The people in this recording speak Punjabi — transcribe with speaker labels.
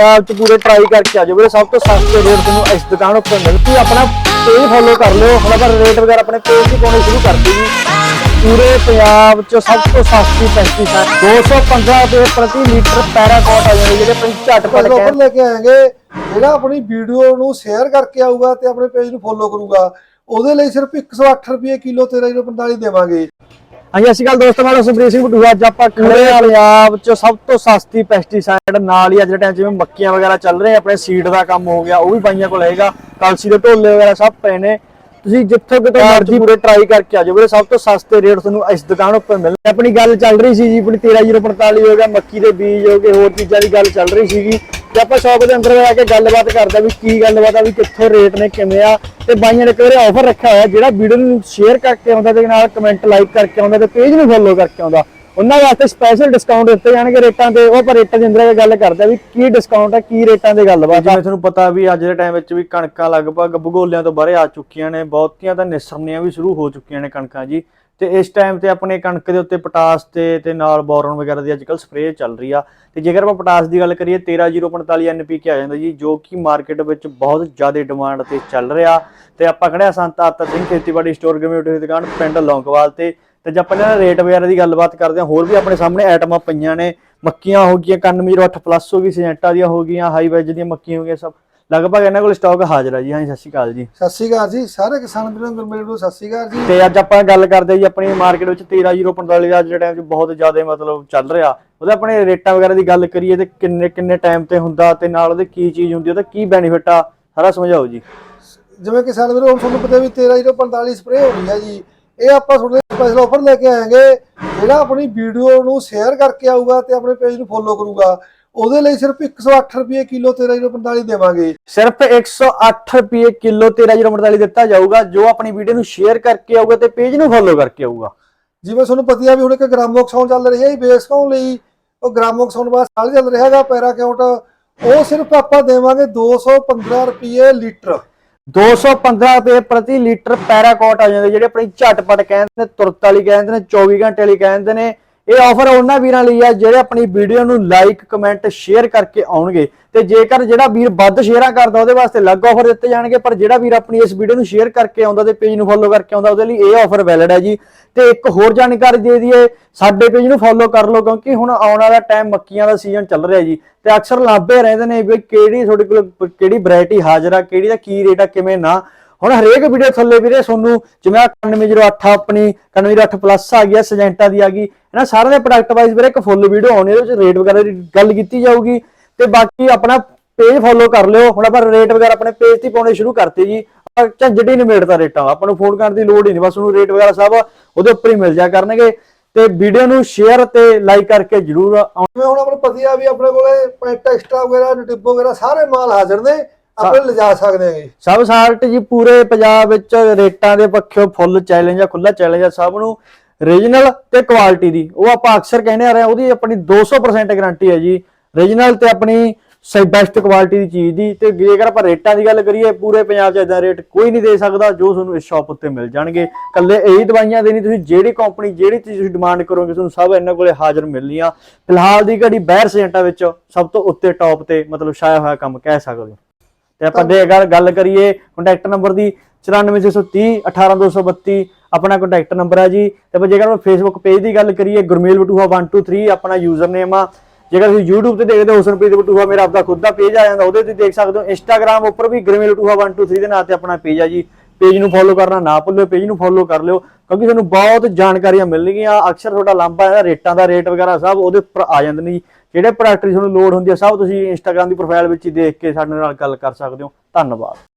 Speaker 1: ਆਪ ਚ ਪੂਰੇ ਟਰਾਈ ਕਰਕੇ ਆ ਜਾਓ ਵੀਰੇ ਸਭ ਤੋਂ ਸਸਤੇ ਰੇਟ ਤੁਹਾਨੂੰ ਇਸ ਦੁਕਾਨ ਉੱਪਰ ਮਿਲਦੀ ਆਪਣਾ ਪੇਜ ਫੋਲੋ ਕਰ ਲਿਓ। ਹੁਣ ਆਪਾਂ ਰੇਟ ਵਗੈਰਾ ਆਪਣੇ ਪੇਜ ਤੇ ਪਾਉਣੇ ਸ਼ੁਰੂ ਕਰਤੇ ਜੀ। ਪੂਰੇ ਪੰਜਾਬ ਚ ਸਭ ਤੋਂ ਸਸਤੀ ਪੈਸਟੀਸਾਈਡ 215 ਰੁਪਏ ਪ੍ਰਤੀ ਲੀਟਰ ਪੈਰਾਕੋਟ ਆ ਜਾਂਦੇ ਜਿਹੜੇ ਆਪਣੀ ਝਟਪਟ ਕਹਿ
Speaker 2: ਲੈ ਕੇ ਆਏਗੇ। ਜਿਹੜਾ ਆਪਣੀ ਵੀਡੀਓ ਨੂੰ ਸ਼ੇਅਰ ਕਰਕੇ ਆਊਗਾ ਤੇ ਆਪਣੇ ਪੇਜ ਨੂੰ ਫੋਲੋ ਕਰੂਗਾ ਉਹਦੇ ਲਈ ਸਿਰਫ 108 ਰੁਪਏ ਕਿਲੋ 1345 ਦੇਵਾਂਗੇ।
Speaker 1: ਹਾਂਜੀ ਅਸੀਂ ਕੱਲ ਦੋਸਤੋ ਮੈਂ ਸੁਪਰੀਤ ਸਿੰਘ ਬਟੂਆ ਅੱਜ ਆਪਾਂ ਖੜੇ ਆ। ਪੰਜਾਬ ਚ ਸਭ ਤੋਂ ਸਸਤੀ ਪੈਸਟੀਸਾਈਡ ਨਾਲ ਹੀ ਅੱਜ ਦੇ ਟਾਈਮ ਜਿਵੇਂ ਮੱਕੀਆਂ ਵਗੈਰਾ ਚੱਲ ਰਹੇ ਆਪਣੇ ਸੀਡ ਦਾ ਕੰਮ ਹੋ ਗਿਆ ਉਹ ਵੀ ਬਾਈਆਂ ਕੋਲ ਹੈਗਾ। ਕਲਸੀ ਦੇ ਢੋਲੇ ਵਗੈਰਾ ਸਭ ਪਏ ਨੇ। ਤੁਸੀਂ ਜਿੱਥੋਂ ਕਿਤੋਂ ਮਰਜ਼ੀ ਪੂਰੇ ਟਰਾਈ ਕਰਕੇ ਆ ਜਾਓ ਵੀਰੇ ਸਭ ਤੋਂ ਸਸਤੇ ਰੇਟ ਤੁਹਾਨੂੰ ਇਸ ਦੁਕਾਨ ਉੱਪਰ ਮਿਲਣਗੇ। ਆਪਣੀ ਗੱਲ ਚੱਲ ਰਹੀ ਸੀ ਜੀ ਆਪਣੀ 13045 ਹੋ ਗਿਆ ਮੱਕੀ ਦੇ ਬੀਜ ਹੋ ਗਏ ਹੋਰ ਚੀਜ਼ਾਂ ਦੀ ਗੱਲ ਚੱਲ ਰਹੀ ਸੀਗੀ। ਤੇ ਆਪਾਂ ਸ਼ੌਪ ਦੇ ਅੰਦਰ ਜਾ ਕੇ ਗੱਲਬਾਤ ਕਰਦੇ ਵੀ ਕੀ ਗੱਲਬਾਤ ਆ ਵੀ ਕਿੱਥੋਂ ਰੇਟ ਨੇ ਕਿਵੇਂ ਆ। ਤੇ ਬਾਈਆਂ ਨੇ ਕਿਹੜੇ ਆਫਰ ਰੱਖਿਆ ਹੋਇਆ ਜਿਹੜਾ ਵੀਡੀਓ ਨੂੰ ਸ਼ੇਅਰ ਕਰਕੇ ਆਉਂਦਾ ਤੇ ਨਾਲ ਕਮੈਂਟ ਲਾਈਕ ਕਰਕੇ ਆਉਂਦਾ ਤੇ ਪੇਜ ਨੂੰ ਫੋਲੋ ਕਰਕੇ ਆਉਂਦਾ। ਉਹਨਾਂ ਵਾਸਤੇ ਸਪੈਸ਼ਲ ਡਿਸਕਾਊਂਟ ਦਿੱਤੇ ਜਾਣਗੇ ਰੇਟਾਂ ਤੇ। ਉਹ ਆਪਾਂ ਰੇਟਾਂ ਦੇ ਅੰਦਰ ਗੱਲ ਕਰਦੇ ਆ ਵੀ ਕੀ ਡਿਸਕਾਊਂਟ ਹੈ ਕੀ ਰੇਟਾਂ ਦੇ ਗੱਲਬਾਤ ਆ ਜਿਵੇਂ ਤੁਹਾਨੂੰ ਪਤਾ ਵੀ ਅੱਜ ਦੇ ਟਾਈਮ ਵਿੱਚ ਵੀ ਕਣਕਾਂ ਲਗਭਗ ਭੂਗੋਲਿਆਂ ਤੋਂ ਬਾਹਰ ਆ ਚੁੱਕੀਆਂ ਨੇ, ਬਹੁਤੀਆਂ ਤਾਂ ਨਿਸਰਨੀਆਂ ਵੀ ਸ਼ੁਰੂ ਹੋ ਚੁੱਕੀਆਂ ਨੇ ਕਣਕਾਂ ਜੀ। ਤੇ ਇਸ ਟਾਈਮ ਤੇ ਆਪਣੇ ਕਣਕ ਦੇ ਉੱਤੇ ਪਟਾਸ ਤੇ ਤੇ ਨਾਲ ਬੋਰਨ ਵਗੈਰਾ ਦੀ ਅੱਜਕੱਲ ਸਪਰੇਅ ਚੱਲ ਰਹੀ ਆ। ਤੇ ਜੇਕਰ ਆਪਾਂ ਪਟਾਸ ਦੀ ਗੱਲ ਕਰੀਏ 13045 ਐਨਪੀਕੇ ਆ ਜਾਂਦਾ ਜੀ, ਜੋ ਕਿ ਮਾਰਕੀਟ ਵਿੱਚ ਬਹੁਤ ਜ਼ਿਆਦਾ ਡਿਮਾਂਡ ਤੇ ਚੱਲ ਰਿਹਾ। ਤੇ ਆਪਾਂ ਖੜਿਆ ਸੰਤ ਆਤਾ ਸਿੰਘ ਖੇਤੀਬਾੜੀ ਸਟੋਰ ਕਮਿਊਨਿਟੀ ਦੀ ਦੁਕਾਨ, ਪਿੰਡ ਲੌਂਗਵਾਲ ਤੇ। ਤੇ ਜੇ ਆਪਾਂ ਇਹਨਾਂ ਰੇਟ ਵਗੈਰਾ ਦੀ ਗੱਲਬਾਤ ਕਰਦੇ ਹਾਂ ਹੋਰ ਵੀ ਆਪਣੇ ਸਾਹਮਣੇ ਆਈਟਮਾਂ ਪਈਆਂ ਨੇ। ਮੱਕੀਆਂ ਹੋ ਗਈਆਂ 9108 ਪਲੱਸ ਹੋ ਗਈ ਸਿੰਜੈਂਟਾ ਦੀਆਂ ਹੋ ਗਈਆਂ ਹਾਈ ਵੈਜ ਦੀਆਂ ਮੱਕੀਆਂ ਹੋ ਗਈਆਂ ਸਭ। ਲਗਭਗ ਇਹਨਾਂ ਕੋਲ ਸਟਾਕ ਹਾਜ਼ਰ ਹੈ ਜੀ। ਹਾਂਜੀ ਸਤਿ ਸ਼੍ਰੀ ਅਕਾਲ ਜੀ।
Speaker 2: ਸਤਿ ਸ਼੍ਰੀ ਅਕਾਲ ਜੀ। ਸਾਰੇ ਕਿਸਾਨ ਵੀਰਾਂ ਨੂੰ ਮੇਰੇ ਨੂੰ ਸਤਿ ਸ਼੍ਰੀ ਅਕਾਲ ਜੀ।
Speaker 1: ਤੇ ਅੱਜ ਆਪਾਂ ਗੱਲ ਕਰਦੇ ਹਾਂ ਜੀ ਆਪਣੀ ਮਾਰਕੀਟ ਵਿੱਚ 13045 ਅੱਜ ਦੇ ਟਾਈਮ 'ਚ ਬਹੁਤ ਜ਼ਿਆਦਾ ਮਤਲਬ ਚੱਲ ਰਿਹਾ। ਉਹਦੇ ਆਪਣੇ ਰੇਟਾਂ ਵਗੈਰਾ ਦੀ ਗੱਲ ਕਰੀਏ ਤੇ ਕਿੰਨੇ ਕਿੰਨੇ ਟਾਈਮ ਤੇ ਹੁੰਦਾ ਤੇ ਨਾਲ ਉਹਦੇ ਕੀ ਚੀਜ਼ ਹੁੰਦੀ ਉਹਦਾ ਕੀ ਬੈਨੀਫਿਟ ਆ ਸਾਰਾ ਸਮਝਾਓ ਜੀ।
Speaker 2: ਜਿਵੇਂ ਕਿਸਾਨ ਵੀਰੋ ਤੁਹਾਨੂੰ ਪਤਾ ਵੀ 13045 ਸਪਰੇਅ ਹੋ ਰਹੀ ਹੈ ਜੀ। ਇਹ ਆਪਾਂ ਤੁਹਾਡੇ ਸਪੈਸ਼ਲ ਆਫਰ ਲੈ ਕੇ ਆਏਗੇ। ਜਿਹੜਾ ਆਪਣੀ ਵੀਡੀਓ ਨੂੰ ਸ਼ੇਅਰ ਕਰਕੇ ਆਊਗਾ ਤੇ ਆਪਣੇ ਪੇਜ ਨੂੰ ਫੋਲੋ ਕਰੂਗਾ ਉਹਦੇ ਲਈ ਸਿਰਫ 108 ਰੁਪਏ ਕਿਲੋ 1345 ਦੇਵਾਂਗੇ।
Speaker 1: ਸਿਰਫ 108 ਰੁਪਏ ਕਿਲੋ 13045 ਦਿੱਤਾ ਜਾਊਗਾ ਜੋ ਆਪਣੀ ਵੀਡੀਓ ਨੂੰ ਸ਼ੇਅਰ ਕਰਕੇ ਆਊਗਾ ਤੇ ਪੇਜ ਨੂੰ ਫੋਲੋ ਕਰਕੇ ਆਊਗਾ।
Speaker 2: ਜਿਵੇਂ ਤੁਹਾਨੂੰ ਪਤਾ ਵੀ ਹੁਣ ਇੱਕ ਗ੍ਰਾਮੋਕਸਾਉਨ ਚੱਲ ਰਹੀ ਹੈ ਬੇਸ ਕਾਉਨ ਲਈ। ਉਹ ਗ੍ਰਾਮੋਕਸਾਉਨ ਬਾਅਦ ਸਾਲ ਚੱਲ ਰਿਹਾ ਹੈਗਾ ਪੈਰਾਕਿਊਟ। ਉਹ ਸਿਰਫ ਆਪਾਂ ਦੇਵਾਂਗੇ 215 ਰੁਪਏ ਲੀਟਰ।
Speaker 1: 215 ਰੁਪਏ ਪ੍ਰਤੀ ਲੀਟਰ ਪੈਰਾਕੋਟ ਆ ਜਾਂਦੇ, ਜਿਹੜੇ ਆਪਣੀ ਝਟਪਟ ਕਹਿੰਦੇ ਨੇ, ਤੁਰਤ ਵਾਲੀ ਕਹਿੰਦੇ ਨੇ 24 ਘੰਟੇ ਵਾਲੀ ਕਹਿੰਦੇ ਨੇ। ਇਹ ਆਫਰ ਉਹਨਾਂ ਵੀਰਾਂ ਲਈ ਆ ਜਿਹੜੇ ਆਪਣੀ ਵੀਡੀਓ ਨੂੰ ਲਾਈਕ ਕਮੈਂਟ ਸ਼ੇਅਰ ਕਰਕੇ ਆਉਣਗੇ। ਤੇ ਜੇਕਰ ਜਿਹੜਾ ਵੀਰ ਵੱਧ ਸ਼ੇਅਰਾਂ ਕਰਦਾ, ਉਹਦੇ ਵਾਸਤੇ ਅਲੱਗ ਆਫਰ ਦਿੱਤੇ ਜਾਣਗੇ, ਪਰ ਜਿਹੜਾ ਵੀਰ ਆਪਣੀ ਇਸ ਵੀਡੀਓ ਨੂੰ ਸ਼ੇਅਰ ਕਰਕੇ ਆਉਂਦਾ ਤੇ ਪੇਜ ਨੂੰ ਫੋਲੋ ਕਰਕੇ ਆਉਂਦਾ, ਉਹਦੇ ਲਈ ਇਹ ਆਫਰ ਵੈਲਿਡ ਹੈ ਜੀ। ਤੇ ਇੱਕ ਹੋਰ ਜਾਣਕਾਰੀ ਦੇ ਦਈਏ, ਸਾਡੇ ਪੇਜ ਨੂੰ ਫੋਲੋ ਕਰ ਲਓ, ਕਿਉਂਕਿ ਹੁਣ ਆਉਣ ਵਾਲਾ ਟਾਈਮ ਮੱਕੀਆਂ ਦਾ ਸੀਜ਼ਨ ਚੱਲ ਰਿਹਾ ਜੀ। ਤੇ ਅਕਸਰ ਲਾਭੇ ਰਹਿੰਦੇ ਨੇ ਵੀ ਕਿਹੜੀ ਤੁਹਾਡੇ ਕੋਲ, ਕਿਹੜੀ ਵੈਰਾਈਟੀ ਹਾਜ਼ਰ ਆ, ਕਿਹੜੀ ਦਾ ਕੀ ਰੇਟ ਆ, ਕਿਵੇਂ ਨਾ। ਹੁਣ ਹਰੇਕ ਵੀਡੀਓ ਥੱਲੇ ਵੀਰੇ ਤੁਹਾਨੂੰ ਜਿਵੇਂ 9108 ਆਪਣੀ 9108 ਪਲੱਸ ਆ ਗਿਆ ਸਜੈਂਟਾ ਦੀ ਆ ਗਈ, ਇਹਨਾਂ ਸਾਰਿਆਂ ਦੇ ਪ੍ਰੋਡਕਟ ਵਾਈਜ਼ ਵੀਰੇ ਇੱਕ ਫੁੱਲ ਵੀਡੀਓ ਆਉਣੀ ਉਹਦੇ ਵਿੱਚ ਰੇਟ ਵਗੈਰਾ ਦੀ ਗੱਲ ਕੀਤੀ ਜਾਊਗੀ ਤੇ ਬਾਕੀ ਆਪਣਾ ਪੇਜ ਫੋਲੋ ਕਰ ਲਿਓ, ਹੁਣ ਆਪਾਂ ਰੇਟ ਵਗੈਰਾ ਆਪਣੇ ਪੇਜ ਤੇ ਪਾਉਣੇ ਸ਼ੁਰੂ ਕਰਤੇ ਜੀ ਝੰਜੜੀ ਝੰਜਟ ਮੇੜਦਾ ਰੇਟਾਂ ਆਪਾਂ ਨੂੰ ਫੋਨ ਕਰਨ ਦੀ ਲੋੜ ਹੀ ਨਹੀਂ, ਬਸ ਉਹਨੂੰ ਰੇਟ ਵਗੈਰਾ ਸਭ ਉਹਦੇ ਉੱਪਰ ਹੀ ਮਿਲ ਜਾ ਕਰਨਗੇ ਤੇ ਵੀਡੀਓ ਨੂੰ ਸ਼ੇਅਰ ਤੇ ਲਾਈਕ ਕਰਕੇ ਜਰੂਰ ਆਉਣਾ
Speaker 2: ਹੁਣ ਆਪਾਂ ਨੂੰ ਪਤਾ ਵੀ ਆਪਣੇ ਕੋਲੇ ਪੈਂਟ ਐਕਸਟਰਾ ਵਗੈਰਾ ਨਿਟਿਬੋ ਵਗੈਰਾ ਸਾਰੇ ਮਾਲ ਹਾਜ਼ਰ ਨੇ ਆਪਾਂ ਲਿਜਾ ਸਕਦੇ ਹੈਗੇ।
Speaker 1: ਸਭ ਸਾਲਟ ਜੀ ਪੂਰੇ ਪੰਜਾਬ ਵਿੱਚ ਰੇਟਾਂ ਦੇ ਪੱਖੋਂ ਫੁੱਲ ਚੈਲੰਜ ਆ ਖੁੱਲਾ ਚੈਲੰਜ ਆ ਸਭ ਨੂੰ ਰੀਜਨਲ ਤੇ ਕੁਆਲਿਟੀ ਦੀ। ਉਹ ਆਪਾਂ ਅਕਸਰ ਕਹਿੰਦੇ ਆ ਰਹੇ ਹਾਂ, ਉਹਦੀ ਆਪਣੀ 200% ਗਾਰੰਟੀ ਹੈ ਜੀ। ਰੀਜਨਲ ਤੇ ਆਪਣੀ ਸਹੀ ਬੈਸਟ ਕੁਆਲਿਟੀ ਦੀ ਚੀਜ਼ ਦੀ। ਤੇ ਜੇਕਰ ਆਪਾਂ ਰੇਟਾਂ ਦੀ ਗੱਲ ਕਰੀਏ ਪੂਰੇ ਪੰਜਾਬ 'ਚ ਇਦਾਂ ਰੇਟ ਕੋਈ ਨਹੀਂ ਦੇ ਸਕਦਾ ਜੋ ਤੁਹਾਨੂੰ ਇਸ ਸ਼ਾਪ ਉੱਤੇ ਮਿਲ ਜਾਣਗੇ। ਕੱਲੇ ਇਹੀ ਦਵਾਈਆਂ ਦੇ ਨਹੀਂ ਤੁਸੀਂ ਜਿਹੜੀ ਕੰਪਨੀ ਜਿਹੜੀ ਚੀਜ਼ ਤੁਸੀਂ ਡਿਮਾਂਡ ਕਰੋਗੇ ਤੁਹਾਨੂੰ ਸਭ ਇਹਨਾਂ ਕੋਲੇ ਹਾਜ਼ਰ ਮਿਲਣੀਆਂ। ਫਿਲਹਾਲ ਦੀ ਘੜੀ ਬਹਿਰ ਸੇਂਟਾ ਵਿੱਚ ਸਭ ਤੋਂ ਉੱਤੇ ਟੌਪ ਤੇ ਮਤਲਬ ਛਾਇਆ ਹੋਇਆ ਕੰਮ ਕਹਿ ਸਕਦੇ ਹੋ। ਤੇ ਆਪਾਂ ਦੇ ਗੱਲ ਗੱਲ ਕਰੀਏ ਕੰਟੈਕਟ ਨੰਬਰ ਦੀ 94630 18232 ਆਪਣਾ ਕੰਟੈਕਟ ਨੰਬਰ ਆ ਜੀ। ਤੇ ਆਪਾਂ ਜੇਕਰ ਆਪਾਂ ਫੇਸਬੁੱਕ ਪੇਜ ਦੀ ਗੱਲ ਕਰੀਏ, ਗੁਰਮੇਲ ਬਟੂਹਾ 123 ਆਪਣਾ ਯੂਜ਼ਰ ਨੇਮ ਆ। ਜੇਕਰ ਤੁਸੀਂ YouTube ਤੇ ਦੇਖਦੇ ਹੋ ਹੁਸਨਪ੍ਰੀਤ ਬਟੂਹਾ ਮੇਰਾ ਆਪਦਾ ਖੁਦ ਦਾ ਪੇਜ ਆ ਜਾਂਦਾ, ਉਹਦੇ ਤੇ ਦੇਖ ਸਕਦੇ ਹੋ। Instagram ਉੱਪਰ ਵੀ ਗੁਰਮੇਲ ਬਟੂਹਾ 123 ਦੇ ਨਾਂ ਤੇ ਆਪਣਾ ਪੇਜ ਆ ਜੀ। ਪੇਜ ਨੂੰ ਫੋਲੋ ਕਰਨਾ ਨਾ ਭੁੱਲਿਓ, ਪੇਜ ਨੂੰ ਫੋਲੋ ਕਰ ਲਿਓ, ਕਿਉਂਕਿ ਤੁਹਾਨੂੰ ਬਹੁਤ ਜਾਣਕਾਰੀਆਂ ਮਿਲਣਗੀਆਂ। ਅਕਸਰ ਤੁਹਾਡਾ ਲਾਂਭਾ ਹੈ, ਰੇਟਾਂ ਦਾ ਰੇਟ ਵਗੈਰਾ ਸਭ ਉਹਦੇ ਉੱਪਰ ਆ ਜਾਂਦੇ ਨੇ ਜੀ। ਜਿਹੜੇ ਪ੍ਰੋਡਕਟ ਦੀ ਤੁਹਾਨੂੰ ਲੋੜ ਹੁੰਦੀ ਹੈ, ਸਭ ਤੁਸੀਂ Instagram ਦੀ ਪ੍ਰੋਫਾਈਲ ਵਿੱਚ ਹੀ ਦੇਖ ਕੇ ਸਾਡੇ ਨਾਲ ਗੱਲ ਕਰ ਸਕਦੇ ਹੋ। ਧੰਨਵਾਦ।